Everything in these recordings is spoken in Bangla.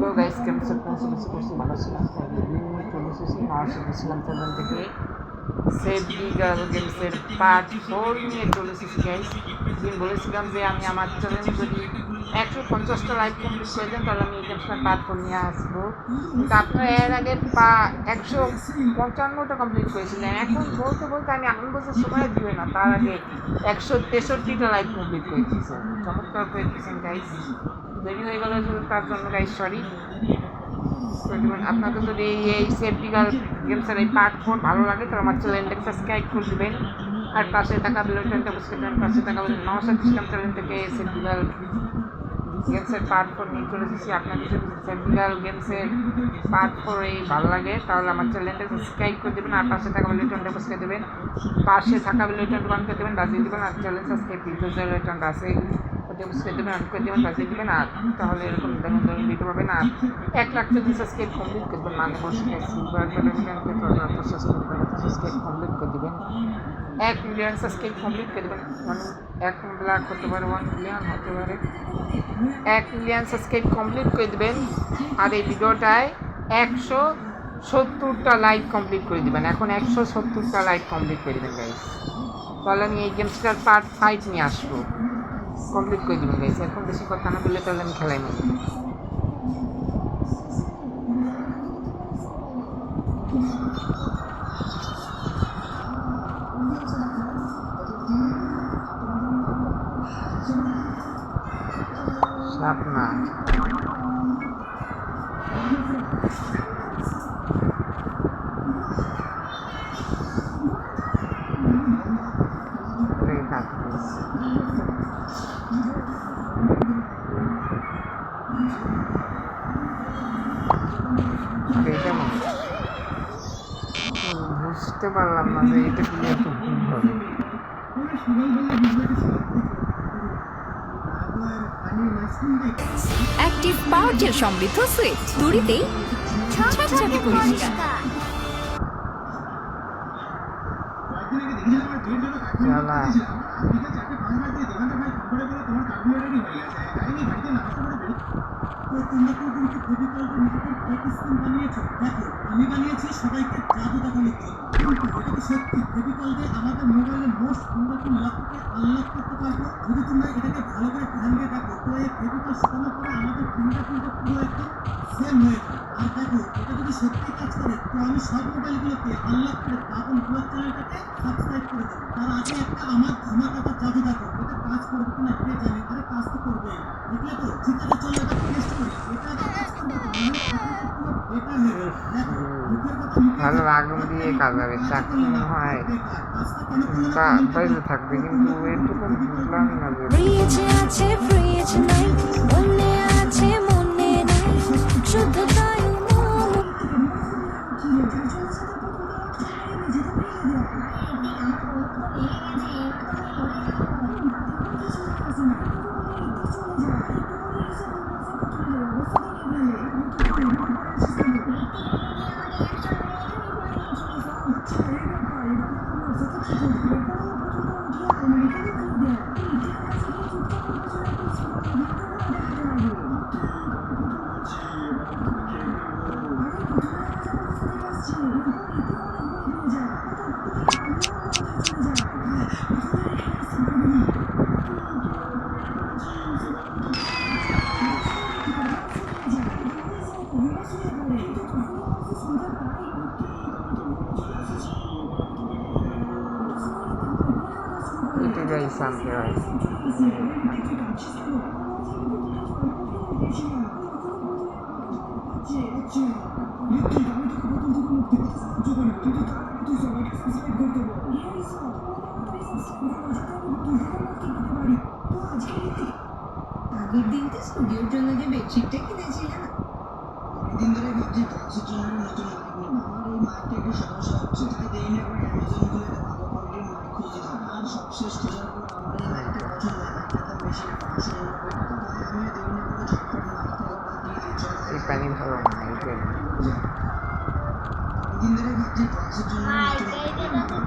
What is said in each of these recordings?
হলো গাইস ক্যান্সার কনসালটেন্সি করছি ভালো ছিলাম চলে এসেছি নয়শো ছিলাম চ্যানেল থেকে সেভ লিগাল গেমসের পার্ট ফোর নিয়ে চলে এসেছি গাইস দিন বলেছিলাম যে আমি আমার চ্যানেল যদি একশো পঞ্চাশটা লাইভ কমপ্লিট করে দেন তাহলে আমি এই গেমসটার পার্ট ফোর নিয়ে আসব কিন্তু এর আগে পা একশো পঞ্চান্নটা কমপ্লিট করেছিলেন এখন বলতে বলতে আমি বছর সময় দিবে না তার আগে একশো তেষট্টিটা লাইভ কমপ্লিট করে দিয়েছেন চমৎকার করে দিয়েছেন গাইস দেরি হয়ে গেলে তার জন্য গাইস সরি আপনাদের যদি এই এই সেফটিক্যাল গেমসের এই পার্ট ফোর ভালো লাগে তো আমার চ্যানেলটাকে সাবস্ক্রাইব করে দেবেন। আর পাশে থাকা বেলটনটা বুঝতে দেবেন পাশে থাকা নমস্কার ইসলাম চ্যানেল থেকে সেফটিক্যাল গেমসের পার্ট ফোর নিয়ে চলে এসেছি। আপনাদের যদি সেফটিক্যাল গেমসের পার্ট ফোর এই ভালো লাগে, তাহলে আমার চ্যানেলটা সাবস্ক্রাইব করে দেবেন। আর পাশে থাকা বেলটনটা বুঝতে দেবেন। পাশে থাকা বেলটনটা বান করে দেবেন, বাজিয়ে দেবেন। আর চ্যানেল সাবস্ক্রাইব ভিডিও বেলটনটা আছে। ওটা বুঝতে দেবেন অন করে দেবেন বাজিয়ে দেবেন আর তাহলে এরকম দারুণ দারুণ ভিডিও পাবেন আর এক লাখ যদি সাবস্ক্রাইব কমপ্লিট করবেন মানে বসে সাবস্ক্রাইব কমপ্লিট করে দেবেন। এক মিলিয়ন সাবস্ক্রাইব কমপ্লিট করে দেবেন মানে এক লাখ হতে পারে ওয়ান মিলিয়ন হতে পারে। এক মিলিয়ন সাবস্ক্রাইব কমপ্লিট করে দেবেন, আর এই ভিডিওটায় একশো সত্তরটা লাইক কমপ্লিট করে দেবেন। এখন একশো সত্তরটা লাইক কমপ্লিট করে দেবেন গাইস তাহলে আমি এই গেমসটার পার্ট ফাইভ নিয়ে আসব। কমপ্লিট করে দেবেন গাইস এখন বেশি কথা না বললে তাহলে আমি খেলাই নেব পারলাম না যে এটা কি এত ভুল হবে। অ্যাক্টিভ পাওয়ার জেল সমৃদ্ধ সুইট দূরিতেই ছাড়া পরিষ্কার জ্বালা আমি বানিয়েছি সবাইকে কিন্তু সত্যি দিয়ে আমাদের করতে পারব তোমরা ভালো করে ধ্যান আমাদের আর এটা যদি সত্যি কাজ করে, তো আমি সব মোবাইলগুলোকে আনলক করে তাপন ব্লগ চ্যানেলটাকে সাবস্ক্রাইব করে দেবো তার আগে একটা আমার ধামাকাটা জাদু দেখো এটা কাজ করবে কিনা কে জানে আরে কাজ তো করবে দেখলে তো ঠিক আছে এটা টেস্ট করি এটা কাজ করবে তো হয়ে যাবে। দেখো ভালো আগুন দিয়ে কাজ হবে, চাকরি মনে হয় তা বাইরে থাকবে, কিন্তু এটুকু বুঝলাম না যে ফ্রিজ আছে ফ্রিজ নাই মনে আছে, মনে নাই, শুধু এটাই শান্তি হয় আগের দিন তো স্টুডিওর জন্য যে বেডশিটটা কিনেছিলাম দিন ধরে ভাবছি ক্লাসের জন্য নতুন মাইক নেব আমার এই মাইকটা একটু সমস্যা হচ্ছে তাই দেরি না করে অ্যামাজন খুলে একটা ভালো কোয়ালিটির মাইক খুঁজছিলাম আর সবশেষ খোঁজার পর আমার এই মাইকটা পছন্দ হয় মাইকটা তার বেশি পাঁচশো নিরানব্বই টাকা তাই আমিও দেরি না করে ঝটপট মাইকটা অর্ডার দিয়ে দিয়েছি এই পানি ভালো না এটাই দিন ধরে ভাবছি ক্লাসের জন্য ভাই নতুন এই মাইক যেটা নেব তুমি আমার এই খাতে মাইকটা একটু পারে সমস্যা হচ্ছে তাহলে তাই দেরি না কথা করে কালে অ্যামাজন খুলে কষ্ট একটা ভালো কোয়ালিটির মাইক এককালে কষ্ট থেকে ভালো গাইস ফ্যান অনেকদিন ধরে ভাবছি ক্লাসের জন্য একটা নতুন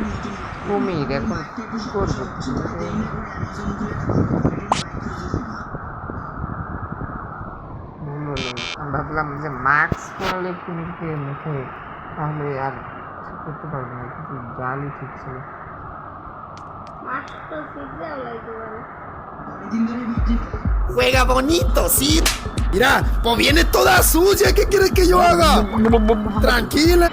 mic কিনবো। কুমির এখন কি করব? আমি ভাবলাম যে মাস্ক পরলে কুমিরকে মুখে তাহলে আর কিছু করতে পারবো না কিন্তু জালই ঠিক ছিল অনেকদিন ধরে ভাবছি Juega bonito, sí. Mira, pues viene toda sucia. ¿Qué quieres que yo haga? Tranquila.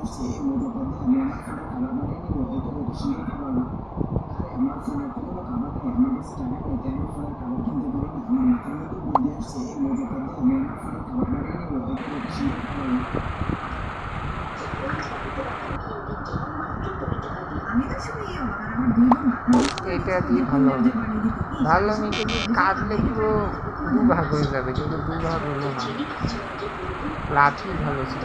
এই পথে আমি আমার ফোনের কাভার বানিয়ে নিব এত কত সুন্দর কাভার আরে আমার ফোনের তো কোনো কাভার নেই আমার কাছে টাকা নেই তাই আমি ফোনের কাভার কিনতে পারি না আমার মাথার মধ্যে বুদ্ধি আসছে এই পথে আমি আমার ফোনের কাভার বানিয়ে নিব এত কত সুন্দর এটা দিয়ে ভালো হবে। ভালো আমি কিন্তু কাটলে পুরো দুভাগ হয়ে যাবে কিন্তু দুভাগ হলো না। লাঠি ভালো ছিল।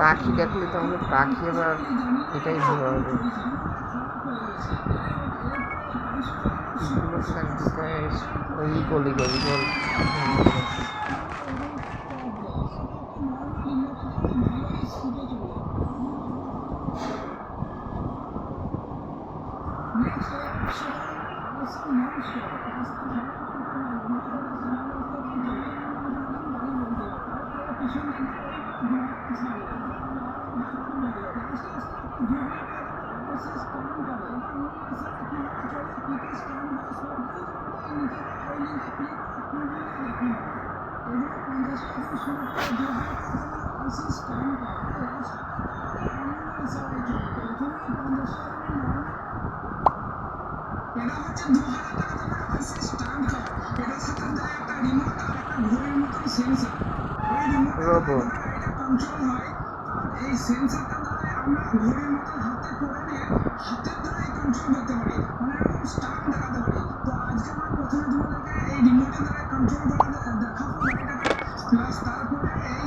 পাখি দেখলে তো আমাদের পাখি আবার এটাই ভালো হবে। ওই গলি গলি গল এটা হচ্ছে দু হাজার টাকা দামের আইসি স্ট্যান্ড কার এটার সাথে দেয় একটা রিমোট আর একটা ঘড়ির মতন সেন্সর ওই রিমোট Robot. এটা কন্ট্রোল হয় আর এই সেন্সরটা দ্বারা আমরা হাতের দ্বারাই কন্ট্রোল করতে পারি মানে এরকম স্ট্যান্ড দেখাতে পারি। তো আজকে আমরা প্রথমে তোমাদেরকে এই রিমোটের দ্বারা কন্ট্রোল করে এই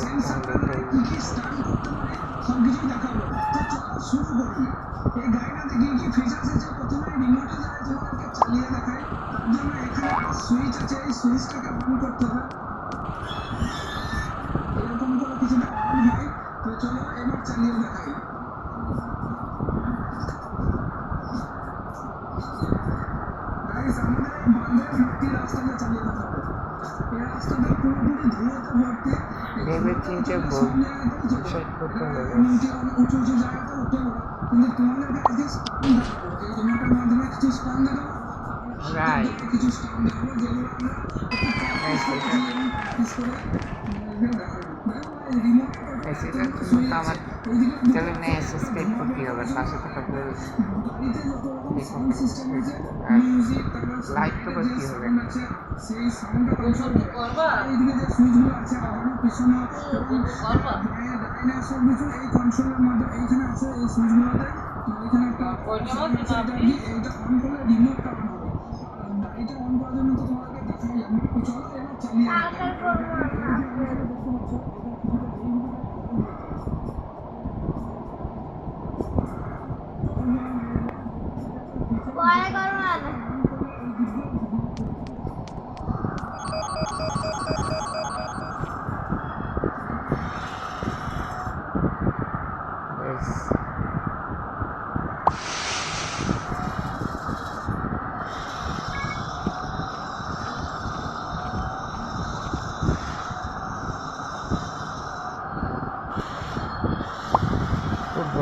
সেন্সরটা দ্বারা কি কি স্ট্যান্ড করতে পারে সব কিছুই দেখাবো কি কি আছে? প্রথমে রিমোটের দ্বারা তোমাদেরকে চালিয়ে দেখাই। তার সুইচ আছে, এই সুইচটাকে অন করতে হবে এরকম করে কিছুটা অন হয় তো চলো এবার চালিয়ে দেখাই গাইস আমাদের এই বান্ধের ভর্তি রাস্তাটা চালিয়ে দেখাবো এই রাস্তাটা পুরোপুরি ধুলোতে ভর্তি ভেবে চিনতে ডিসাইড করতে হবে কিন্তু তোমাদের কিছু স্টান দেখাবো যেগুলো আমরা জন্য তো সাবস্ক্রাইব করতে হবে পাশে থাকা তারপর তো করতে হবে এইখানে আছে এই সুইচগুলোতে এইখানে একটা এইটা অন করলে রিমোটটা অন হবে গাড়িটা অন করার জন্য তো তোমাকে দেখাই আমরা চলো এবার চালিয়ে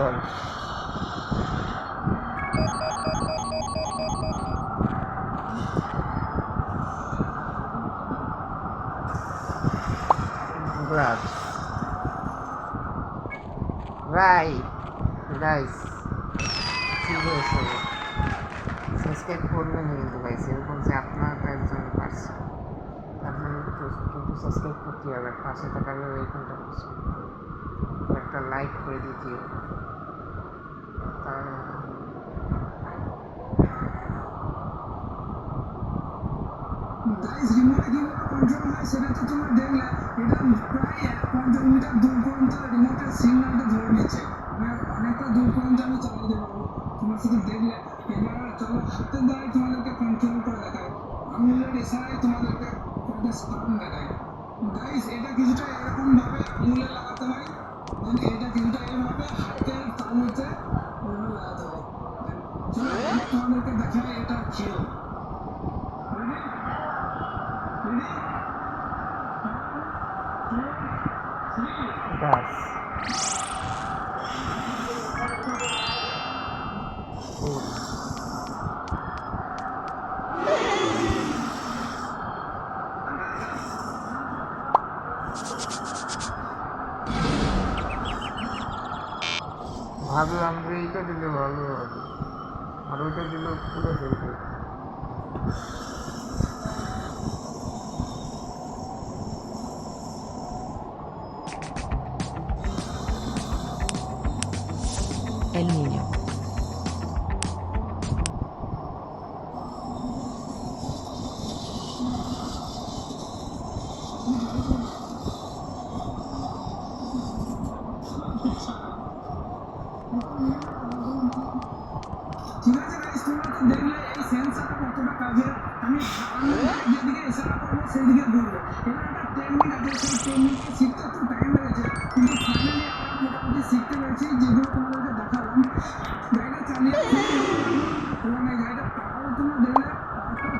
ফুটবল গ্লাভস রাইট গাইস ঠিক হয়েছে সাবস্ক্রাইব করবেন কিন্তু গাইস এরকম যে আপনার তো একজন পারছেন আপনার একটু কিন্তু সাবস্ক্রাইব করতে হবে পাশে থাকা এইখানটা প্রেস করতে হবে একটা লাইক করে দিতে হবে গাইস রিমোটে সেটা তো দেখলে মিটার দূর পর্যন্ত রিমোটের ধরে নিচ্ছে অনেকটা দূর পর্যন্ত চালিয়ে দেবো তোমার সাথে দেখলে এবার চলো হাতের তোমাদেরকে কন্ট্রোল করে দেখায় আঙুলের ইশারায় তোমাদেরকে একটা স্টান দেখায় গাইস এটা কিছুটা এরকম ভাবে আঙুলে লাগাতে হয় এটা কিছুটা এভাবে হাতের তালুতে এভাবে লাগাতে অ্যালুমিনিয়াম ঠিক যেগুলো তোমাদেরকে দেখালাম গাড়িটা চালিয়ে এবং এই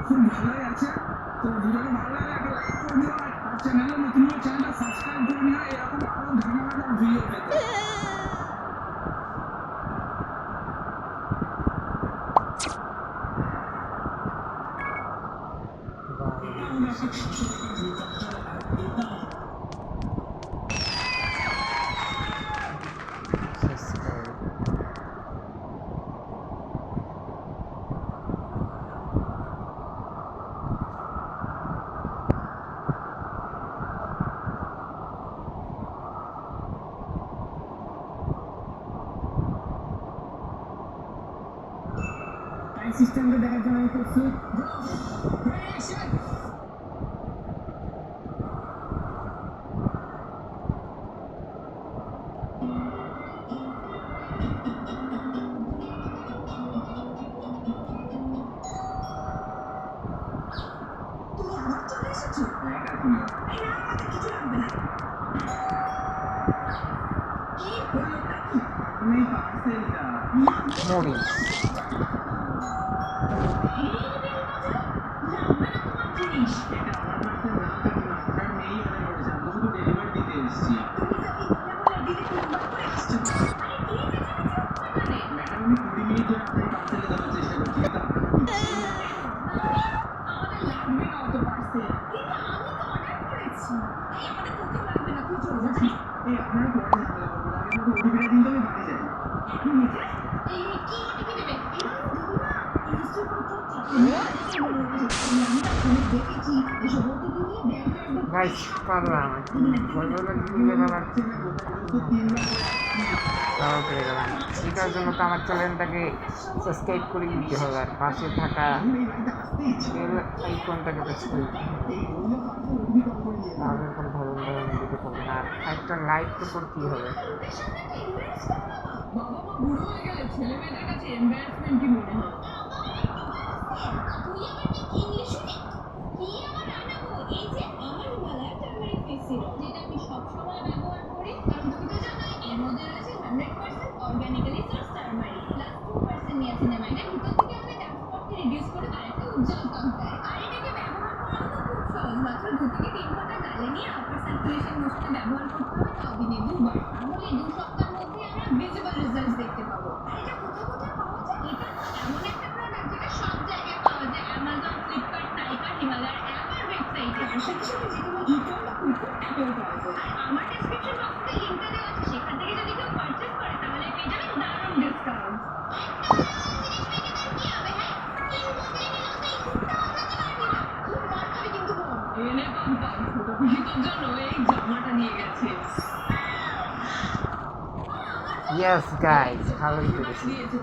খুব ভালোই আছে তো ভিডিওটা ভালো লাগে একটা লাইক করে দিও আর চ্যানেলে নতুন চ্যানেলটা সাবস্ক্রাইব করে নিও এরকম মুড়ি লাগবে না তোমার জিনিস এটা আমার কাছে না থাকলে না থাকার নেই মনে করেছে আমি তো শুধু ডেলিভারি দিতে এসেছি এসেছি তুমি যখন কেবল দিলে তিনবার করে আসছো আরে কি যে ম্যাডাম আমি কুড়ি মিনিট ধরে আপনাকে পার্সেলে দেওয়ার চেষ্টা করছি কিন্তু আপনারা আমাদের লাগবে না অত পার্সেল কিন্তু আমি তো অর্ডার করেছি এই আমাদের তোকেও লাগবে না তুই চলে যা এই আপনারা পরে ঝামেলা করবেন আগে আমাকে ওটিপিটা দিন তো আমি বাড়ি যাই এই কি ওটিপি দেবে এরকম দেবো না এই নিশ্চয়ই কোনো চোর চাকরি আমি তখন দেখেছি এসব ওটিপি নিয়ে ব্যাংকের গাইস পারলাম পেরে গেলাম এটার জন্য তো আমার চ্যানেলটাকে সাবস্ক্রাইব করে দিতে হবে আর পাশে থাকা বেল আইকনটাকে প্রেস করে তাহলে কোনো ধরন ধরন দিতে পারবে না আর একটা লাইক তো করতেই হবে বাবা মা কাছে এম্বারাসমেন্ট কি মনে ইংলিশ কি আবার এই যে আমার হিমালয় টার্মারিক ফেস যেটা আমি সব সময় ব্যবহার করি, কারণ তুমি তো এর মধ্যে রয়েছে 100% organically source turmeric plus 2% niacinamide এর ভিতর থেকে দেয়। আর ব্যবহার করা খুব সহজ, মাত্র দু থেকে তিন ঘণ্টা গালে নিয়ে আপার সার্কুলেশন মোশনে ব্যবহার করতে হবে তাও দিনে দুবার তাহলে দু সপ্তাহের মধ্যে আমরা ভিজিবল রেজাল্টস দেখতে পাবো আর এটা কোথায় কোথায় পাওয়া যায় এটা তো এমন একটা প্রোডাক্ট যেটা সব জায়গায় পাওয়া যায় অ্যামাজন ফ্লিপকার্ট নাইকা হিমালয়ার অ্যাপ আর ওয়েবসাইটে আর সাথে সাথে যে কোনো ই-কম বা কুইকম অ্যাপেও পাওয়া যায় আর আমার ডেসক্রিপশন বক্সে লিঙ্কটা দেওয়া আছে সেখান থেকে যদি কেউ পারচেজ করে তাহলে পেয়ে যাবে দারুণ ডিসকাউন্ট এনে পাম্পার ছোট খুশি তোর জন্য এই জামাটা নিয়ে গেছে ভালোই করেছি দিয়েছে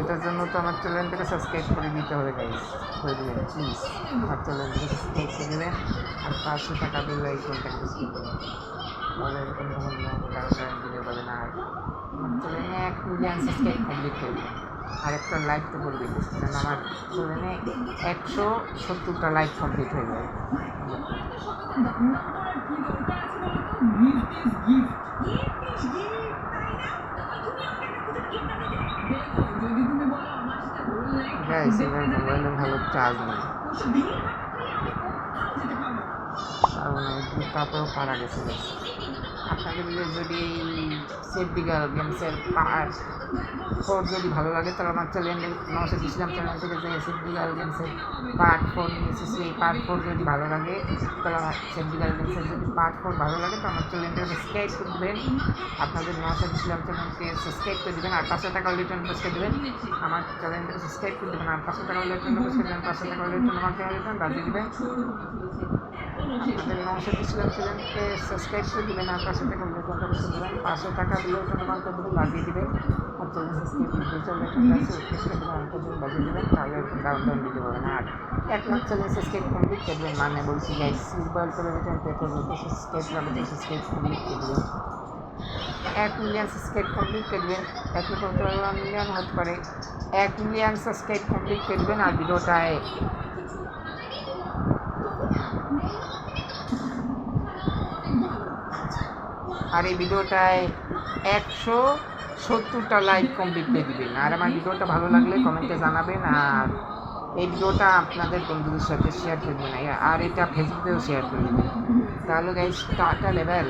এটার জন্য তো আমার চ্যানেলটাকে সাবস্ক্রাইব করে দিতে হবে গাইস করে দিবেন প্লিজ আমার চ্যানেলটাকে সাবস্ক্রাইব করে দেবেন, আর পাঁচশো টাকা দিলে এই কন্ট্যাক্ট করে দেবেন এরকম কারও কারণ ভিডিও পাবেন। আর আমার চ্যানেলে এক মিলিয়ন সাবস্ক্রাইব কমপ্লিট করবে আর একটা লাইক তো করবে যেন আমার চ্যানেলে একশো সত্তরটা লাইক কমপ্লিট হয়ে যায় গাইস এবার মোবাইলে ভালো চার্জ নেই। কারণ একটু তারপরেও পারা গেছে guys। আপনাদের যদি সেফটিক্যাল গেমসের পার্ট ফোর যদি ভালো লাগে, তাহলে আমার চ্যানেল নশো ইসলাম চ্যানেল থেকে যে সেফটিক্যাল গেমসের পার্ট ফোর নিয়েছে সেই পার্ট ফোর যদি ভালো লাগে, তাহলে আমার সেফটিক্যাল গেমসের যদি পার্ট ফোর ভালো লাগে তো আমার চ্যানেলটাকে সাবস্ক্রাইব করে দেবেন। আপনাদের নশো ইসলাম চ্যানেলকে সাবস্ক্রাইব করে দেবেন। আর পাঁচশো টাকা রিটার্ন পোস্ট করে দেবেন। আমার চ্যানেলটাকে সাবস্ক্রাইব করে দেবেন। আর পাঁচশো টাকা রিটার্ন পোস্ট করে দেবেন। পাঁচশো টাকা রিটার্ন আমার চ্যানেল রিটার্ন বাজিয়ে দেবেন। আপনাদের নশো ইসলাম চ্যানেলকে সাবস্ক্রাইব করে দেবেন। আর পাঁচশো টাকা রিটার্ন পোস্ট করে দেবেন। পাঁচশো টাকা রিটার্ন আমার দেবেন বাজিয়ে দেবেন। আর চ্যানেল সাবস্ক্রাইব করে চ্যানেল আছে সেটা আমার দেবেন তাহলে আর এক লাখ চ্যানেল সাবস্ক্রাইব কমপ্লিট করে মানে বলছি গাইস সিম্পল করে রিটার্ন পে করবেন তো সাবস্ক্রাইব লাগবে সাবস্ক্রাইব কমপ্লিট এক মিলিয়ন সাবস্ক্রাইব কমপ্লিট করবেন এক ওয়ান মিলিয়ন হতে পারে। এক মিলিয়ন সাবস্ক্রাইব কমপ্লিট করবেন আর ভিডিওটায় আর এই ভিডিওটায় একশো সত্তরটা লাইক কমপ্লিট করে দিবেন। আর আমার ভিডিওটা ভালো লাগলে কমেন্টে জানাবেন। আর এই ভিডিওটা আপনাদের বন্ধুদের সাথে শেয়ার করে দেবেন আর এটা ফেসবুকেও শেয়ার করে দেবেন তাহলে গাইজ টাটা লেভেল